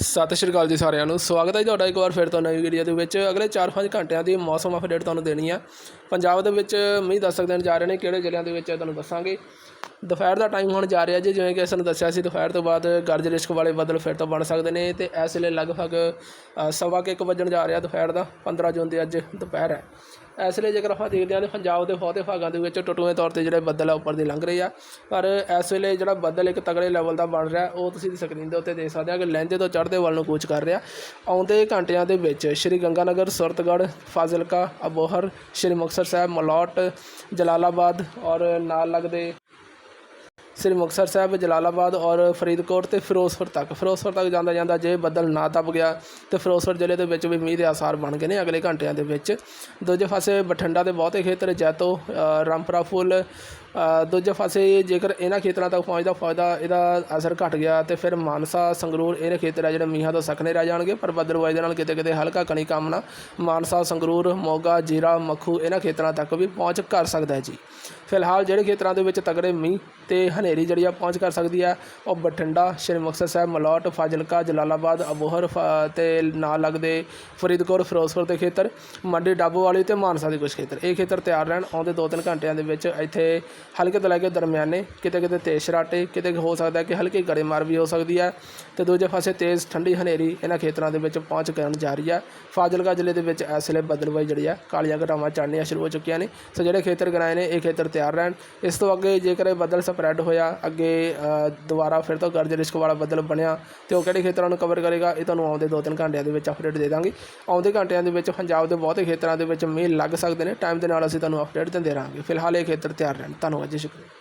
ਸਤਿ ਸ਼੍ਰੀ ਅਕਾਲ ਜੀ ਸਾਰਿਆਂ ਨੂੰ। ਸਵਾਗਤ ਹੈ ਜੀ ਤੁਹਾਡਾ ਇੱਕ ਵਾਰ ਫਿਰ ਤੋਂ ਨਵੀਂ ਵੀਡੀਓ ਦੇ ਵਿੱਚ। ਅਗਲੇ 4-5 ਘੰਟਿਆਂ ਦੀ ਮੌਸਮ ਅਪਡੇਟ ਤੁਹਾਨੂੰ ਦੇਣੀ ਆ। ਪੰਜਾਬ ਦੇ ਵਿੱਚ ਮੀਂਹ ਦੱਸ ਸਕਦੇ ਨੇ, ਜਾ ਰਹੇ ਨੇ, ਕਿਹੜੇ ਜ਼ਿਲ੍ਹਿਆਂ ਦੇ ਵਿੱਚ ਤੁਹਾਨੂੰ ਦੱਸਾਂਗੇ। ਦੁਪਹਿਰ ਦਾ ਟਾਈਮ ਹੁਣ ਜਾ ਰਿਹਾ ਜੀ, ਜਿਵੇਂ ਕਿ ਇਸ ਦੱਸਿਆ ਸੀ, ਦੁਪਹਿਰ ਤੋਂ ਬਾਅਦ ਗਰਜ ਰਿਸ਼ਕ ਵਾਲੇ ਬੱਦਲ ਫਿਰ ਤੋਂ ਬਣ ਸਕਦੇ ਨੇ ਤੇ ਇਸ ਵੇਲੇ ਲਗਭਗ ਸਵਾ ਕੇ ਇੱਕ ਵੱਜਣ ਜਾ ਰਿਹਾ ਦੁਪਹਿਰ ਦਾ 15 ਜੂਨ ਦੀ ਅੱਜ ਦੁਪਹਿਰ ਹੈ। ਇਸ ਵੇਲੇ ਜੇਕਰ ਆਪਾਂ ਦੇਖਦੇ ਹਾਂ ਤਾਂ ਪੰਜਾਬ ਦੇ ਬਹੁਤੇ ਭਾਗਾਂ ਦੇ ਵਿੱਚ ਟੁੱਟਵੇਂ ਤੌਰ ਤੇ ਜਿਹੜੇ ਬੱਦਲ ਆ, ਉੱਪਰ ਦੀ ਲੰਘ ਰਹੇ ਆ। ਪਰ ਇਸ ਵੇਲੇ ਜਿਹੜਾ ਬੱਦਲ ਇੱਕ ਤਗੜੇ ਲੈਵਲ ਦਾ ਬਣ ਰਿਹਾ, ਉਹ ਤੁਸੀਂ ਸਕਰੀਨ ਦੇ ਉੱਤੇ ਦੇਖ ਸਕਦੇ ਆ ਕਿ ਲਹਿੰਦੇ ਤੋਂ ਚੜ੍ਹਦੇ ਵੱਲ ਨੂੰ ਕੂਚ ਕਰ ਰਿਹਾ। ਆਉਂਦੇ ਘੰਟਿਆਂ ਦੇ ਵਿੱਚ ਸ਼੍ਰੀ ਗੰਗਾਨਗਰ, ਸੁਰਤਗੜ੍ਹ, ਫਾਜ਼ਿਲਕਾ, ਅਬੋਹਰ, ਸ਼੍ਰੀ ਮੁਕਤਸਰ ਸਾਹਿਬ, ਮਲੌਟ, ਜਲਾਲਾਬਾਦ ਔਰ ਨਾਲ ਲੱਗਦੇ ਸ੍ਰੀ ਮੁਕਤਸਰ ਸਾਹਿਬ ਜਲਾਲਾਬਾਦ ਔਰ ਫਰੀਦਕੋਟ ਤੇ ਫਿਰੋਜ਼ਪੁਰ ਤੱਕ। ਫਿਰੋਜ਼ਪੁਰ ਤੱਕ ਜਾਂਦਾ ਜਾਂਦਾ ਜੇ ਬੱਦਲ ਨਾ ਦਬ ਗਿਆ ਤੇ ਫਿਰੋਜ਼ਪੁਰ ਜ਼ਿਲ੍ਹੇ ਦੇ ਵਿੱਚ ਵੀ ਮੀਂਹ ਦੇ ਆਸਾਰ ਬਣ ਗਏ ਨੇ ਅਗਲੇ ਘੰਟਿਆਂ ਦੇ ਵਿੱਚ। ਦੂਜੇ ਪਾਸੇ ਬਠਿੰਡਾ ਦੇ ਬਹੁਤੇ ਖੇਤਰ ਜੈਤੋ ਅ, ਫੁੱਲ ਦੂਜੇ ਪਾਸੇ ਜੇਕਰ ਇਹਨਾਂ ਖੇਤਰਾਂ ਤੱਕ ਪਹੁੰਚਦਾ ਫਾਇਦਾ ਇਹਦਾ ਅਸਰ ਘਟ ਗਿਆ ਤੇ ਫਿਰ ਮਾਨਸਾ ਸੰਗਰੂਰ ਇਹਨਾਂ ਖੇਤਰ ਆ ਜਿਹੜੇ ਮੀਂਹਾਂ ਤੋਂ ਸਕਨੇ ਰਹਿ ਜਾਣਗੇ ਪਰ ਬੱਦਲਵਾਈ ਦੇ ਨਾਲ ਕਿਤੇ ਕਿਤੇ ਹਲਕਾ ਕਣੀ ਕਾਮਨਾ ਮਾਨਸਾ ਸੰਗਰੂਰ ਮੋਗਾ ਜੀਰਾ ਮੱਖੂ ਇਹਨਾਂ ਖੇਤਰਾਂ ਤੱਕ ਵੀ ਪਹੁੰਚ ਕਰ ਸਕਦਾ ਹੈ ਜੀ। ਫਿਲਹਾਲ ਜਿਹੜੇ ਖੇਤਰਾਂ ਦੇ ਵਿੱਚ ਤਗੜੇ ਮੀਂਹ ਤੇ ਹਨੇਰੀ ਜਿਹੜੀ ਆ ਪਹੁੰਚ ਕਰ ਸਕਦੀ ਹੈ ਉਹ ਬਠਿੰਡਾ, ਸ਼੍ਰੀ ਮੁਕਤਸਰ ਸਾਹਿਬ, ਮਲੌਟ, ਫਾਜ਼ਿਲਕਾ, ਜਲਾਲਾਬਾਦ, ਅਬੋਹਰ ਫ- ਤੇ ਨਾਲ ਲੱਗਦੇ ਫਰੀਦਕੋਟ, ਫਿਰੋਜ਼ਪੁਰ ਦੇ ਖੇਤਰ, ਮੰਡੀ ਡਾਬੋਵਾਲੀ ਤੇ ਮਾਨਸਾ ਦੇ ਕੁਝ ਖੇਤਰ। ਇਹ ਖੇਤਰ ਤਿਆਰ ਰਹਿਣ ਆਉਂਦੇ 2-3 ਘੰਟਿਆਂ ਦੇ ਵਿੱਚ ਇੱਥੇ ਹਲਕੇ ਤੋਂ ਲੈ ਕੇ ਦਰਮਿਆਨੇ, ਕਿਤੇ ਕਿਤੇ ਤੇਜ਼ ਸ਼ਰਾਟੇ ਕਿਤੇ ਹੋ ਸਕਦਾ ਕਿ ਹਲਕੀ ਗੜੇਮਾਰ ਵੀ ਹੋ ਸਕਦੀ ਹੈ ਤੇ ਦੂਜੇ ਪਾਸੇ ਤੇਜ਼ ਠੰਡੀ ਹਨੇਰੀ ਇਹਨਾਂ ਖੇਤਰਾਂ ਦੇ ਵਿੱਚ ਪਹੁੰਚ ਕਰਨ ਜਾ ਰਹੀ ਹੈ ਫਾਜ਼ਿਲਕਾ ਜ਼ਿਲ੍ਹੇ ਦੇ ਵਿੱਚ ਇਸ ਵੇਲੇ ਬੱਦਲਵਾਈ ਜਿਹੜੀ ਆ, ਕਾਲੀਆਂ ਘਟਾਵਾਂ ਚੜ੍ਹਨੀਆਂ ਸ਼ੁਰੂ ਹੋ ਚੁੱਕੀਆਂ ਨੇ। ਸੋ ਜਿਹੜੇ ਖੇਤਰ ਗਨਾਏ ਨੇ, ਇਹ ਖੇਤਰ ਤਿਆਰ ਰਹਿਣ। ਇਸ ਤੋਂ ਅੱਗੇ ਜੇਕਰ ਇਹ ਬੱਦਲ ਸਪਰੈਡ ਹੋਇਆ, ਅੱਗੇ ਦੁਬਾਰਾ ਫਿਰ ਤੋਂ ਗਰਜ ਰਿਸ਼ਕ ਵਾਲਾ ਬੱਦਲ ਬਣਿਆ, ਤੇ ਉਹ ਕਿਹੜੇ ਖੇਤਰਾਂ ਨੂੰ ਕਵਰ ਕਰੇਗਾ, ਇਹ ਤੁਹਾਨੂੰ ਆਉਂਦੇ 2-3 ਘੰਟਿਆਂ ਦੇ ਵਿੱਚ ਅਪਡੇਟ ਦੇ ਦਾਂਗੇ। ਆਉਂਦੇ ਘੰਟਿਆਂ ਦੇ ਵਿੱਚ ਪੰਜਾਬ ਦੇ ਬਹੁਤੇ ਖੇਤਰਾਂ ਦੇ ਵਿੱਚ ਮੀਂਹ ਲੱਗ ਸਕਦੇ ਨੇ। ਟਾਈਮ ਦੇ ਨਾਲ ਅਸੀਂ ਤੁਹਾਨੂੰ ਅਪਡੇਟ ਦਿੰਦੇ ਰਹਾਂਗੇ। ਫਿਲਹਾਲ ਇਹ ਖੇਤਰ ਤਿਆਰ ਰਹਿਣ। ਧੰਨਵਾਦ, ਜੀ, ਸ਼ੁਕਰੀਆ।